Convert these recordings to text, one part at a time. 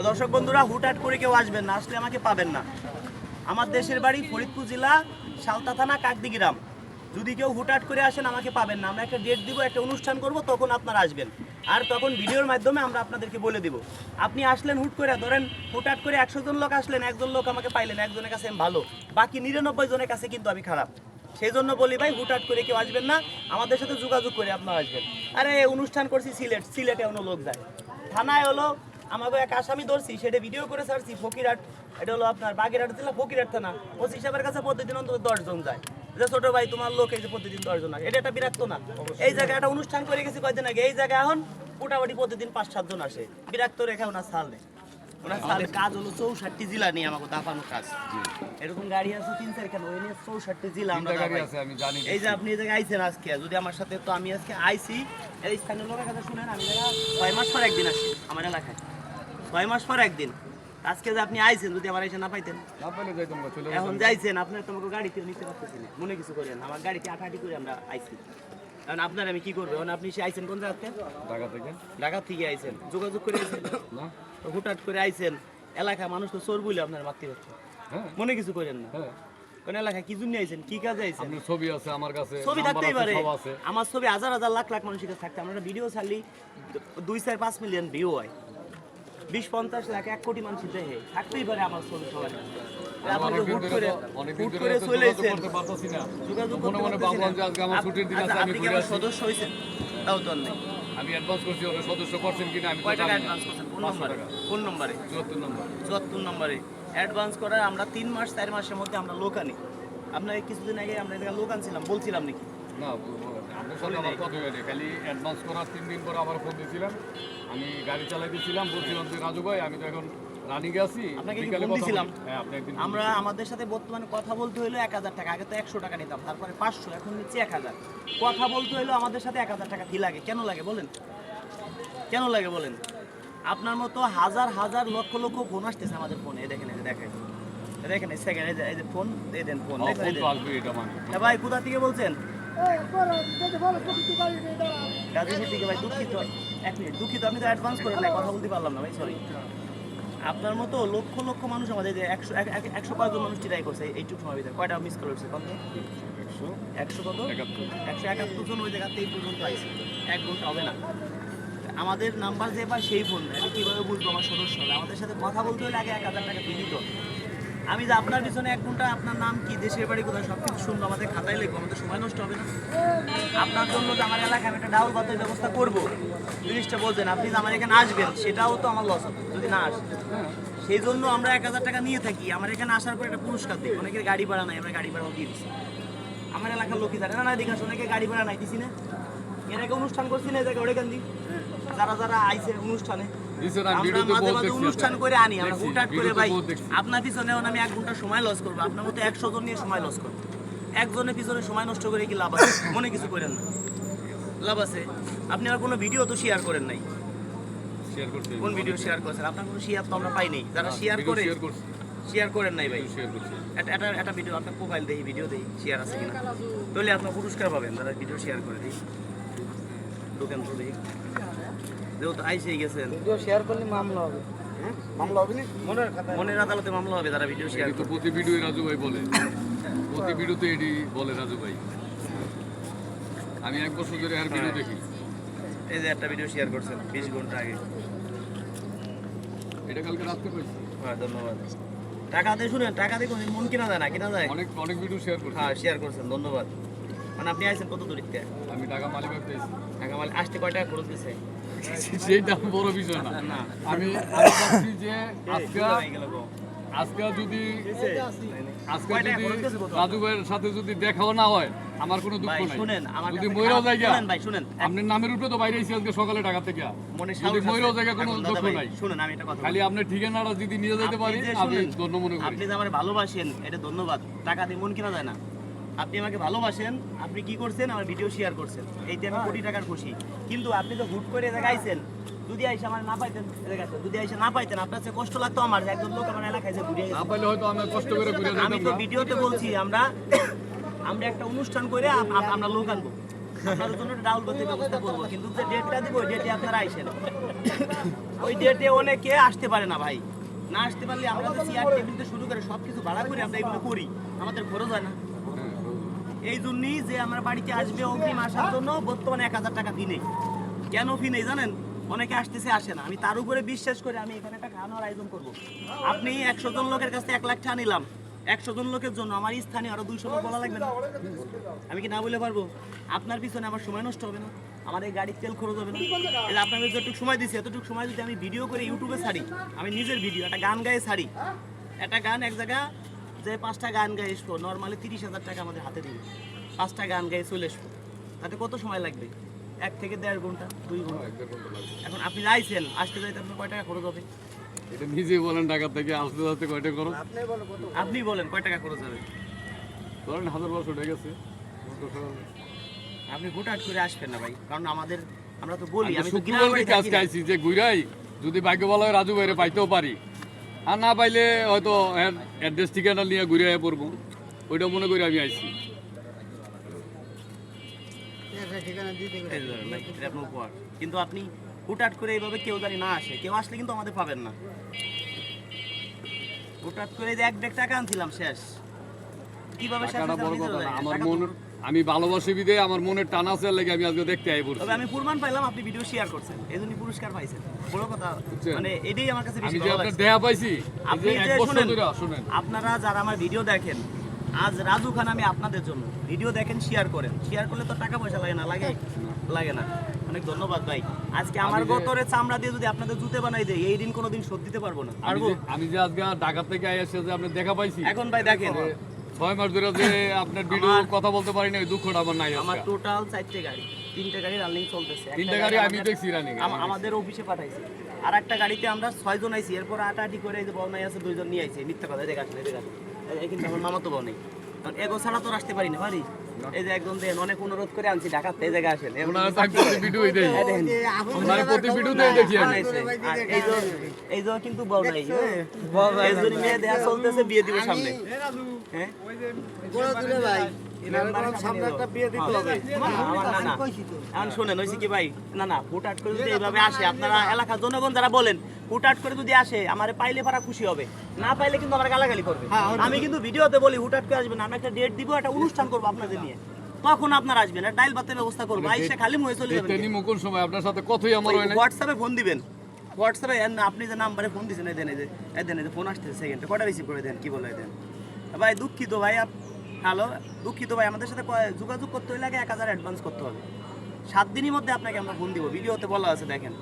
তো দর্শক বন্ধুরা, হুটহাট করে কেউ আসবেন না, আসলে আমাকে পাবেন না। আমার দেশের বাড়ি ফরিদপুর জেলা, সালতা থানা কাকদি গ্রাম যদি কেউ হুটহাট করে আসেন, আমাকে পাবেন না। আমরা একটা ডেট দিব, একটা অনুষ্ঠান করব, তখন আপনারা আসবেন। আর তখন ভিডিওর মাধ্যমে আমরা আপনাদেরকে বলে দিব। আপনি আসলেন হুট করে, ধরেন হুটহাট করে একশো জন লোক আসলেন, একজন লোক আমাকে পাইলেন, একজনের কাছে আমি ভালো। বাকি নিরানব্বই জনের কাছে কিন্তু আমি খারাপ। সেই জন্য বলি, ভাই, হুটহাট করে কেউ আসবেন না। আমাদের সাথে যোগাযোগ করে আপনারা আসবেন। আরে, অনুষ্ঠান করছি সিলেট, সিলেটে অন্য লোক যায়। থানায় হলো আমাকে এক আসামি ধরছি সেটা ভিডিও করে ছাড়ছি ফকিরহাট এটা হলো আপনার বাগেরহাট জেলা ফকিরহাট থানা। ওসি সাহেবের কাছে প্রতিদিন অন্তত দশজন যায়। যে ছোট ভাই তোমার লোক এই যে প্রতিদিন দশজন আসে। এটা একটা বিরক্ত না? এই জায়গায় একটা অনুষ্ঠান করে গেছি কয়দিন আগে। এই জায়গায় এখন মোটামুটি প্রতিদিন পাঁচ সাতজন আসে। বিরক্ত রেখে ওনার নেই। ওনার কাজ হলো চৌষট্টি জেলা নিয়ে আমাকে কাজ। এরকম গাড়ি আছে তিন চার কেন ওই নিয়ে চৌষট্টি জেলা আমরা গাড়ি আছে, আমি জানি। এই যে আপনি এই জায়গায় আইছেন আজকে যদি আমার সাথে তো আমি আজকে আইছি এই স্থানীয় লোকের কথা শুনেন আমি ছয় মাস পর একদিন আসি আমার এলাকায়। ছয় মাস পর একদিন। আজকে যে আপনি আইছেন যদি আমার এসে না পাইতেন। এখন যাইছেন আপনার তোমাকে গাড়িতে নিতে পারতেছি না। মনে কিছু করেন। আমার গাড়িতে আঠাটি করে আমরা আইছি। এখন আপনার আমি কি করব? আপনি সে আইছেন কোন জায়গাতে? ঢাকা থেকে। ঢাকা থেকে আইছেন। যোগাযোগ করে আইছেন? হুটহাট করে আইছেন। এলাকায় মানুষ তো চোর বলে আপনার পারছে হ্যাঁ। মনে কিছু করেন না? হ্যাঁ। কোন এলাকায় কি জন্য আইছেন? কি কাজে আইছেন? আপনার ছবি আছে আমার কাছে ছবি থাকতেই পারে। আমার ছবি হাজার হাজার লাখ লাখ মানুষের কাছে থাকতে আমরা ভিডিও ছাড়লি দুই চার পাঁচ মিলিয়ন ভিউ হয়। বিশ পঞ্চাশ লাখ এক কোটি মানুষ দেখে থাকতেই পারে আমার ছবি সবার কাছে। আপনি তো অনেকদিন হুট করে হুট করে চলে যোগাযোগ এসেছেন। করতে আচ্ছা, আপনি কি আমার সদস্য হয়েছেন? তাও তো নেই। আমি অ্যাডভান্স করছি ওটা সদস্য করছেন কিনা আমি কয় টাকা অ্যাডভান্স করছেন? কোন নম্বরে? কোন নম্বরে? চুয়াত্তর নম্বর। চুয়াত্তর নম্বরে। অ্যাডভান্স করার আমরা তিন মাস চার মাসের মধ্যে আমরা লোক আনি। আপনার কিছুদিন আগে আমরা এদিকে লোক আনছিলাম বলছিলাম নাকি? না। খালি অ্যাডভান্স করার তিন দিন পরে আবার ফোন দিয়েছিলাম। আমি গাড়ি চালাইতেছিলাম বলছিলাম যে রাজু ভাই আমি তো এখন রানিং আছি আপনাকে কি ফোন দিছিলাম? বলি। হ্যাঁ আমরা আমাদের সাথে বর্তমানে কথা বলতে এক হাজার টাকা আগে তো একশো টাকা নিতাম তারপরে পাঁচশো এখন নিচ্ছি এক হাজার। কথা বলতে আমাদের সাথে এক হাজার টাকা কি লাগে? কেন লাগে বলেন? কেন লাগে বলেন? আপনার মতো হাজার হাজার লক্ষ লক্ষ ফোন আসতেছে আমাদের ফোনে দেখেন দেখেন। দেখেন সেকেন্ড এই যে ফোন এই দেন ফোন মানে। হ্যাঁ ভাই কোথা থেকে বলছেন? ভাই দুঃখিত। এক মিনিট দুঃখিত আপনি তো অ্যাডভান্স করেন কথা বলতে পারলাম না ভাই সরি আপনার মতো লক্ষ লক্ষ মানুষ আমাদের একশো এক- এক- একশো কয়েকজন মানুষ ট্রাই করছে এইটুকু সময় ভিতরে। কয়টা মিস হচ্ছে কত? একশো। একশো কত? একশো একাত্তর জন ওই জায়গাতে এই পর্যন্ত আইছে এক ঘণ্টা হবে না। আমাদের নাম্বার যে পায় সেই ফোন আমি কীভাবে বুঝব আমার সদস্য? হবে আমাদের সাথে কথা বলতে হলে আগে এক হাজার টাকা দিয়ে দিত আমি যে আপনার পিছনে এক ঘণ্টা, আপনার নাম কি, দেশের বাড়ি কোথায় সব কিছু শুনব, আমাদের খাতায় লিখব, আমাদের সময় নষ্ট হবে না। আপনার জন্য যে আমার এলাকায় আমি একটা ডাউল ভাতের ব্যবস্থা করব জিনিসটা বলছেন, আপনি যে আমার এখানে আসবেন, সেটাও তো আমার লস হবে, যদি না আসে। সেই জন্য আমরা এক হাজার টাকা নিয়ে থাকি, আমার এখানে আসার পর একটা পুরস্কার দিই, অনেকের গাড়ি ভাড়া নাই, আমরা গাড়ি ভাড়াও দিয়ে আমার এলাকার লোকই জানে না না দিঘা অনেকে গাড়ি ভাড়া নাই, দিছি না। এর আগে অনুষ্ঠান করছি না এই জায়গায় কান্দি যারা যারা আইছে অনুষ্ঠানে আমরা মাঝে মাঝে অনুষ্ঠান করে আনি আমরা হুটহাট করে ভাই আপনার পিছনে আমি এক ঘণ্টা সময় লস করব আপনার মতো একশো জন নিয়ে সময় লস করব। একজনের পিছনে সময় নষ্ট করে কি লাভ আছে? মনে কিছু করেন না। লাভ আছে। আপনি আর কোনো ভিডিও তো শেয়ার করেন নাই। কোন ভিডিও শেয়ার করেছেন? আপনার কোনো শেয়ার তো আমরা পাইনি। যারা শেয়ার করে শেয়ার করেন নাই ভাই। শেয়ার করছি। একটা ভিডিও আপনার প্রোফাইল দেই ভিডিও দেই শেয়ার আছে কিনা। তাহলে আপনার পুরস্কার পাবেন যারা ভিডিও শেয়ার করে দিই দোকান তো দেখি। যেহেতু আইসেই গেছেন। ভিডিও শেয়ার করলে মামলা হবে। মামলা হবে না? মনের আদালতে মামলা হবে যারা ভিডিও শেয়ার তো প্রতি ভিডিও রাজু ভাই বলে। প্রতি ভিডিওতে এটি বলে রাজু ভাই। আমি এক বছর ধরে আর ভিডিও দেখি। এই যে একটা ভিডিও শেয়ার করছেন বিশ ঘণ্টা আগে। এটা কালকে রাত্রে পাইছি হ্যাঁ ধন্যবাদ। টাকা দিয়ে শুনেন টাকা দিয়ে কোনো মন কিনা যায় না কিনা যায়। অনেক অনেক ভিডিও শেয়ার হ্যাঁ শেয়ার করছেন ধন্যবাদ। মানে আপনি আইছেন কত দূর থেকে? আমি টাকা মালিবাগ মানে আসতে কয় টাকা খরচ দিচ্ছে বড় বিষয় না। আমি ভাবছি যে আজকে। আজকে যদি আজকে যদি? রাজু ভাইয়ের সাথে যদি দেখাও না হয় আমার কোনো দুঃখ নাই। শুনেন আমার যদি কাছে ময়ূরও খারাপ- জায়গা শুনেন ভাই শুনেন। আপনার নামের উপরে তো বাইরে এসে আজকে সকালে টাকা থেকে। মনে যদি। জায়গা কোনো দুঃখ নাই। শুনেন আমি একটা কথা খালি। আপনার ঠিকানাটা যদি নিয়ে যেতে পারি আমি ধন্য মনে করি। আপনি যে আমার ভালোবাসেন এটা ধন্যবাদ। টাকা দিয়ে মন কিনা যায় না। আপনি আমাকে ভালোবাসেন আপনি কি করছেন আমার ভিডিও শেয়ার করছেন। এইতে আমি কোটি টাকার খুশি। কিন্তু আপনি তো হুট করে জায়গায় আইছেন যদি আইসে আমার না পাইতেন যদি আইসে না পাইতেন আপনার চেয়ে কষ্ট লাগতো আমার একজন লোক আমার এলাকায় যে ঘুরিয়ে না পাইলে হয়তো আমি কষ্ট করে ঘুরে আমি তো ভিডিওতে বলছি আমরা আমরা একটা অনুষ্ঠান করে আমরা লোক আনব। আপনাদের জন্য ডাউল করতে ব্যবস্থা করব কিন্তু যে ডেটটা দিব ওই ডেটে আপনারা আইসেন। ওই ডেটে অনেকে আসতে পারে না ভাই। না আসতে পারলে আমরা তো চেয়ার টেবিল থেকে শুরু করে সব কিছু ভাড়া করে আমরা এগুলো করি। আমাদের খরচ হয় না। এই জন্যই যে আমার বাড়িতে আসবে অগ্রিম আসার জন্য বর্তমানে এক হাজার টাকা ফি নেই। কেন ফি নেই জানেন? অনেকে আসতেছে, আসে না। আমি তার উপরে বিশ্বাস করে আমি এখানে একটা খাওয়ানোর আয়োজন করব। আপনি একশো জন লোকের কাছে এক লাখ টাকা নিলাম। একশো জন লোকের জন্য আমার স্থানীয় আরও দুইশো লোক বলা লাগবে না। আমি কি না বলে পারব? আপনার পিছনে আমার সময় নষ্ট হবে না। আমার এই গাড়ির তেল খরচ হবে না। আপনাকে যতটুকু সময় দিচ্ছি এতটুকু সময় যদি আমি ভিডিও করে ইউটিউবে ছাড়ি। আমি নিজের ভিডিও একটা গান গায়ে ছাড়ি। একটা গান এক জায়গা যে পাঁচটা গান গাই আসব নর্মালি তিরিশ হাজার টাকা আমাদের হাতে দিবে। পাঁচটা গান গায়ে চলে আসব তাতে কত সময় লাগবে? এক থেকে দেড় ঘণ্টা দুই ঘণ্টা? এক দেড় ঘণ্টা লাগবে। এখন আপনি যাইছেন আসতে যাইতে আপনার কয় টাকা খরচ হবে? এটা নিজে বলেন ঢাকা থেকে আসতে আসতে কয়টা খরচ? আপনি বলেন কয় টাকা খরচ হবে? ধরেন হাজার বারোশো উঠে গেছে আপনি হুটহাট করে আসবেন না ভাই কারণ আমাদের আমরা তো বলি আমি তো শুক্রবার আজকে আইছি যে ঘুরাই যদি ভাগ্য বলা হয় রাজু ভাইরে পাইতেও পারি। আর না পাইলে হয়তো অ্যাড্রেস ঠিকানা নিয়ে ঘুরে আয়া পড়ব ওইটা মনে করি আমি আইছি উপহার। কিন্তু আপনি হুটহাট করে এইভাবে কেউ জানি না আসে কেউ আসলে কিন্তু আমাদের পাবেন না হুটহাট করে যে এক ব্যাগ টাকা আনছিলাম শেষ কীভাবে। আমার মন তো- আমি ভালোবাসি বিদে আমার মনের টান আছে লেগে আমি আজকে দেখতে আই পড়ছি। তবে আমি প্রমাণ পাইলাম আপনি ভিডিও শেয়ার করছেন। এই জন্য পুরস্কার পাইছেন। বড় কথা মানে এটাই আমার কাছে বেশি ভালো আপনার লাগছে। দেয়া পাইছি আপনি যে শুনেন আপনারা যারা আমার ভিডিও দেখেন আজ রাজু খান আমি আপনাদের জন্য ভিডিও দেখেন শেয়ার করেন। শেয়ার করলে তো টাকা পয়সা লাগে না লাগে? লাগে না। অনেক ধন্যবাদ ভাই। আজকে আমার আমি গতরে চামড়া দিয়ে যদি আপনাদের জুতে বানাই দেয় এই দিন কোনোদিন শোধ দিতে পারব না। আমি পারব? যে- আমি যে আজকে ঢাকা থেকে আই এসে যে আপনি দেখা পাইছি এখন ভাই দেখেন। ছয় মাস ধরে যে আপনার ভিডিও কথা বলতে পারি না দুঃখটা আমার নাই আমার টোটাল চারটে গাড়ি তিনটে গাড়ি রানিং চলতেছে। তিনটে গাড়ি আমি আমাদের- দেখছি রানিং আমাদের অফিসে পাঠাইছে। আর একটা গাড়িতে আমরা ছয়জন আইছি এরপর আটাআটি করে এই যে বলনাই আছে দুইজন নিয়ে আইছি। মিথ্যা কথা দেখে আসলে দেখে কিন্তু আমার মামাতো তো বউ নেই। কারণ এগো ছাড়া তো আসতে পারি না পারি? এই যে একজন দেন অনেক অনুরোধ করে আনছি ঢাকাতে এই জায়গায় আসেন। ওনার প্রতি ভিডিও দেই। ওনার প্রতি ভিডিওতেই দেখি আমি। এই যে এই যে কিন্তু বল নাই হ্যাঁ? এই জন্য মেয়ে দেয়া চলতেছে বিয়ে দিব সামনে। হ্যাঁ? ওই যে হয়েছে কি ভাই। না না হুটহাট করে যদি এইভাবে আসে আপনারা এলাকার জনগণ যারা বলেন হুটহাট করে যদি আসে আমার পাইলে পারা খুশি হবে। না পাইলে কিন্তু আমার গালাগালি করবে। আমি কিন্তু ভিডিওতে বলি করে আসবেন আমি একটা ডেট দিব একটা অনুষ্ঠান করব আপনাদের নিয়ে। তখন আপনারা আসবেন? ডাইল ভাতের ব্যবস্থা করব। আইসা খালি মুখে চলে যাবেন দেখতে সময় আপনার সাথে কথাই আমার হোয়াটসঅ্যাপে ফোন দিবেন। হোয়াটসঅ্যাপে আপনি যে নাম্বারে ফোন দিয়েছেন এই দেন এই দেন ফোন আসতেছে সেকেন্ডে কটা রিসিভ করে দেন? কি বলে দেন? ভাই দুঃখিত ভাই হ্যালো, দুঃখিত ভাই, আমাদের সাথে যোগাযোগ করতে হলে আগে এক হাজার অ্যাডভান্স করতে হবে। সাত দিনের মধ্যে আপনাকে আমরা ফোন দিব। ভিডিওতে বলা আছে, দেখেন।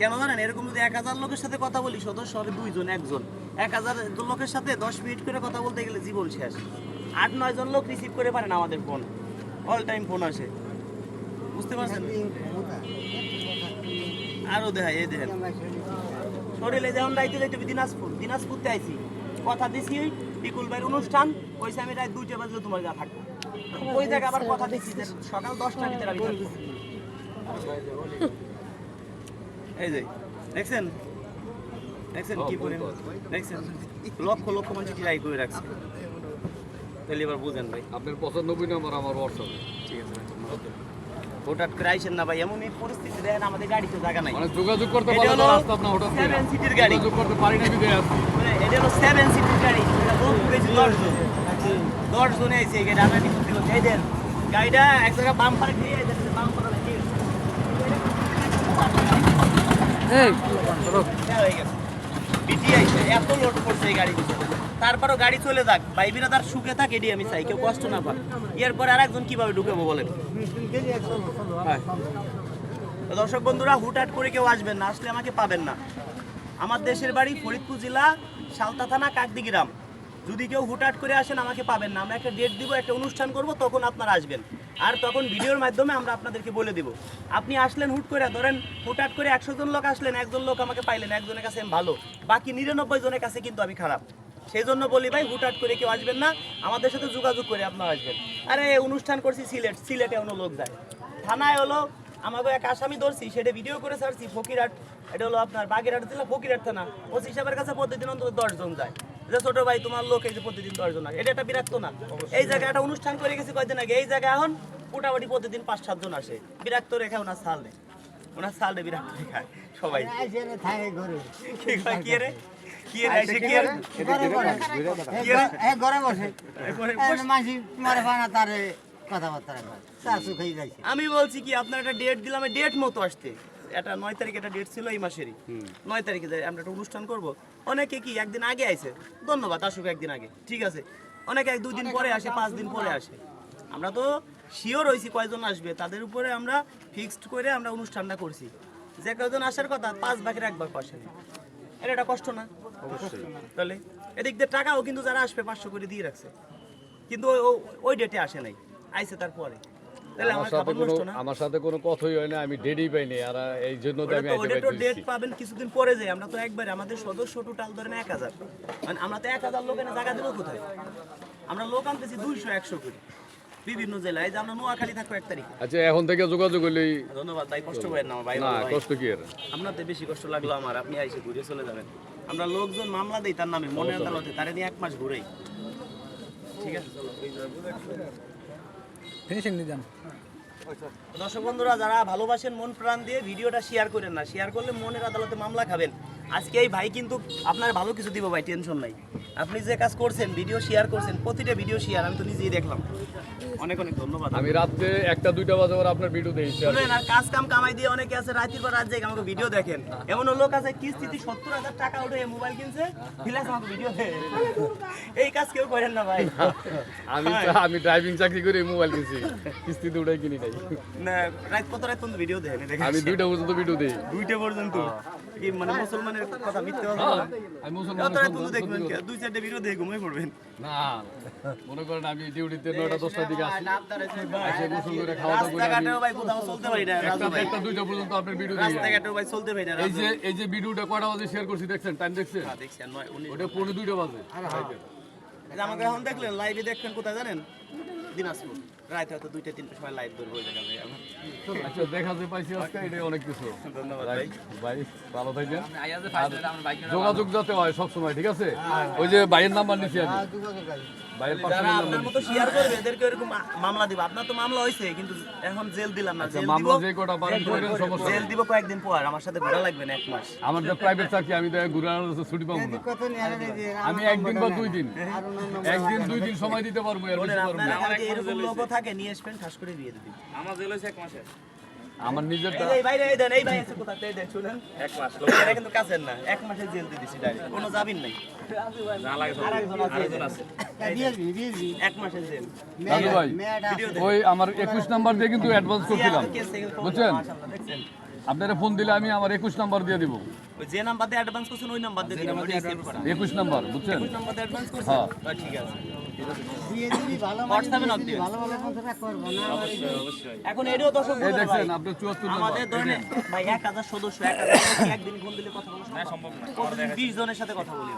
কেন জানেন, এরকম যদি এক হাজার লোকের সাথে কথা বলি, সদস্য হবে দুইজন, একজন। এক হাজার লোকের সাথে দশ মিনিট করে কথা বলতে গেলে জীবন শেষ। আট, নয় জন লোক রিসিভ করে পারে না আমাদের ফোন অল টাইম ফোন আসে। বুঝতে পারছেন? আরও দেখাই, এই দেখেন। শরীরে যেমন হবে দিনাজপুর, দিনাজপুরতে আইছি। কথা দিছি বিকুল ভাইয়ের অনুষ্ঠান। ওইসে আমি রাত দুইটা বাজলে তোমার গা থাকব ওই জায়গায় আবার কথা দিছি যে সকাল দশটার ভিতরে আমি এই যে দেখছেন? দেখছেন কি করে দেখছেন? লক্ষ লক্ষ মানুষ ট্রাই করে রাখছে। তাহলে এবার বুঝেন ভাই। আপনার পঁচানব্বই নম্বর আমার হোয়াটসঅ্যাপ ঠিক আছে হঠাৎ করে আইসেন না ভাই এমন এই পরিস্থিতি দেখেন আমাদের গাড়িতে জায়গা নাই। মানে যোগাযোগ করতে এটা পারলে হলো রাস্তা আপনার হঠাৎ seven seater গাড়ি। যোগাযোগ করতে পারি না বিদে আসছি মানে এটা হলো সেভেন সিটের গাড়ি এটা বহুত বেশি জন দশ জনে গাড়ি আমরা ঠিক করতে এই দেন। গাড়িটা এক জায়গায় বাম পারে দিয়ে বাম পারে লাগিয়ে দেয়া হয়ে এত লোড করছে এই গাড়ি তারপরও গাড়ি চলে যাক। ভাই তার সুখে থাক এটি আমি চাই কেউ কষ্ট না পাক। এরপর আর একজন কীভাবে ঢুকাবো বলেন। দর্শক বন্ধুরা হুটহাট করে কেউ আসবেন না আসলে আমাকে পাবেন না। আমার দেশের বাড়ি ফরিদপুর জেলা সালতা থানা কাকদি গ্রাম যদি কেউ হুটহাট করে আসেন, আমাকে পাবেন না। আমরা একটা ডেট দিব, একটা অনুষ্ঠান করব, তখন আপনারা আসবেন। আর তখন ভিডিওর মাধ্যমে আমরা আপনাদেরকে বলে দিব। আপনি আসলেন, হুট করে, ধরেন হুটহাট করে একশো জন লোক আসলেন, একজন লোক আমাকে পাইলেন, একজনের কাছে আমি ভালো। বাকি নিরানব্বই জনের কাছে কিন্তু আমি খারাপ। সেই জন্য বলি, ভাই, হুটহাট করে কেউ আসবেন না। আমাদের সাথে যোগাযোগ করে আপনারা আসবেন। আরে, অনুষ্ঠান করছি সিলেট সিলেটে অন্য লোক যায়। থানায় হলো, আমাকে এক আসামি ধরছি, সেটা ভিডিও করে ছাড়ছি, ফকিরহাট এটা হলো আপনার বাগেরহাট জেলা, ফকিরহাট থানা। ওসি সাহেবের কাছে প্রতিদিন অন্তত দশজন যায়। যে ছোট ভাই তোমার লোক এই যে প্রতিদিন দশজন আসে। এটা একটা বিরাক্ত না এই জায়গায় একটা অনুষ্ঠান করে গেছি কয়েকদিন আগে। এই জায়গায় এখন মোটামুটি প্রতিদিন পাঁচ সাতজন আসে। বিরাক্ত ছাড়লে ওনার সালটা বিরাট করে খায় সবাই। আইসে না থাকে ঘরে কি কয়, কি রে? আমি বলছি কি আপনার একটা ডেট দিলাম ডেট মতো আসতে। এটা নয় তারিখ একটা ডেট ছিল এই মাসেরই। নয় তারিখে আমরা একটা অনুষ্ঠান করব। অনেকে কি একদিন আগে আইছে? ধন্যবাদ আসুক একদিন আগে। ঠিক আছে। অনেকে এক দুদিন পরে আসে পাঁচ দিন পরে আসে। আমরা তো শিওর হয়েছি কয়জন আসবে। তাদের উপরে আমরা ফিক্সড করে আমরা অনুষ্ঠানটা করছি। যে কয়জন আসার কথা পাঁচ ভাগের এক ভাগ আসেনি এটা একটা কষ্ট না? তাহলে এদিক দিয়ে টাকাও কিন্তু যারা আসবে পাঁচশো করে দিয়ে রাখছে। কিন্তু ওই- ওই ডেটে আসে নাই। আইছে তারপরে। আমার সাথে কোনো আমার সাথে কোনো কথাই হয় না আমি পাইনি আর এই জন্য তো আমি আইতে ডেট পাবেন কিছুদিন পরে যাই আমরা তো একবারে আমাদের সদস্য টোটাল ধরেন এক হাজার। মানে আমরা তো এক হাজার লোক এনে জায়গা দেবো কোথায়? আমরা লোক আনতেছি দুইশো একশো করে। বিভিন্ন জেলায়। যে আমরা নোয়াখালী থাকব এক তারিখ। আচ্ছা এখন থেকে যোগাযোগ হইলেই ধন্যবাদ তাই কষ্ট করেন না ভাই না কষ্ট কি আর? আপনাদের বেশি কষ্ট লাগল আমার আপনি আইসে ঘুরে চলে যাবেন। আমরা লোকজন মামলা দেই তার নামে মনে আদালতে তারে নিয়ে এক মাস ঘুরেই। ঠিক আছে চলো। ফিনিশিং দর্শক বন্ধুরা, যারা ভালোবাসেন মন প্রাণ দিয়ে, ভিডিওটা শেয়ার করেন না। শেয়ার করলে মনের আদালতে মামলা খাবেন। আজকে এই ভাই কিন্তু আপনার ভালো কিছু দিব ভাই টেনশন নাই। আপনি যে কাজ করছেন ভিডিও শেয়ার করছেন প্রতিটা ভিডিও শেয়ার আমি তো নিজেই দেখলাম। অনেক অনেক ধন্যবাদ। আমি রাত্রে একটা দুইটা বাজে আবার আপনার ভিডিও দেখছি শুনেন আর কাজ কাম কামাই দিয়ে অনেকে আছে রাতের পর রাত জায়গা আমাকে ভিডিও দেখেন। এমন লোক আছে কিস্তিতে সত্তর হাজার টাকা উঠে মোবাইল কিনছে ফিলাস আমাকে ভিডিও দেয়। এই কাজ কেউ করেন না ভাই। আমি আমি ড্রাইভিং চাকরি করে মোবাইল কিনছি কিস্তিতে উঠাই কিনি নাই। না রাত কত রাত পর্যন্ত ভিডিও দেখেন। আমি দুইটা পর্যন্ত ভিডিও দিই। দুইটা পর্যন্ত। কি মানে মুসলমানের কথা মিথ্যে কথা হ্যাঁ, আমি মুসলমান পর্যন্ত দেখবেন কি? দুই চারটে ভিডিও ঘুমিয়ে পড়বেন। না মনে করেন আমি ডিউটিতে নয়টা দশটার দিকে আসি। এসে গোসল করে খাওয়া দাওয়া করে রাস্তাঘাটেও ভাই কোথাও চলতে পারি না একটা দুইটা পর্যন্ত আপনার ভিডিও দিই রাস্তাঘাটেও ভাই চলতে পারি না। এই যে। এই যে ভিডিওটা কয়টা বাজে শেয়ার করছি দেখছেন? টাইম দেখছেন? হ্যাঁ, দেখছি আর নয় উনিশ ওটা পনেরো দুইটা বাজে। এই যে আমাকে এখন দেখলেন লাইভে দেখবেন কোথায় জানেন? দিনাজপুর রাত হয়তো দুইটা তিনটা সময় লাইভ করব ওই জায়গায় ভাই আমার। আচ্ছা দেখা যে পাইছি আজকে এটাই অনেক কিছু। ধন্যবাদ ভাই। ভাই ভালো থাকবেন যোগাযোগ যাতে হয় সবসময় ঠিক আছে? ওই যে ভাইয়ের নাম্বার নিচ্ছি আমি। ভাইয়ের যারা আপনার মতো শেয়ার করবে এদেরকে এরকম মামলা দিব। আপনার তো মামলা হয়েছে কিন্তু এখন জেল দিলাম না। জেল দিব মামলা যে কটা পারেন করেন সমস্যা? জেল দিব কয়েকদিন পর। আমার সাথে ঘোরা লাগবে না এক মাস। আমার যে প্রাইভেট চাকরি আমি তো ঘুরে ছুটি পাবো না। আমি একদিন বা দুই দিন। একদিন দুই দিন সময় দিতে পারব এরকম লোকও থাকে নিয়ে আসবেন ঠাস করে দিয়ে দিবি। আমার নিজেরটা এই যে এই ভাই এই দেন এই ভাই আছে কোথা থেকে দেন শুনেন। এক মাস লোক এটা কিন্তু কাছের না। এক মাসের জেল দিয়ে দিছি ডাইরেক্ট কোনো জামিন নাই। আরেকজন আছে, আরেকজন আছে। বিএসবি বিএসবি এক মাসের জেল। রাজু ভাই ওই আমার একুশ নাম্বার দিয়ে কিন্তু অ্যাডভান্স করছিলাম। বুঝছেন? আপনারা ফোন দিলে আমি আমার একুশ নাম্বার দিয়ে দিব। ওই যে নাম্বার দিয়ে অ্যাডভান্স করছেন ওই নাম্বার দিয়ে ওইটাই একুশ নাম্বার বুঝছেন? একুশ নাম্বার দিয়ে অ্যাডভান্স করছেন। হ্যাঁ, ঠিক আছে। এখন দর্শক আমাদের ধরেন ভাই এক হাজার সদস্য এক হাজার একদিন ফোন দিলে কথা বলা সম্ভব? বিশ জনের সাথে কথা বলি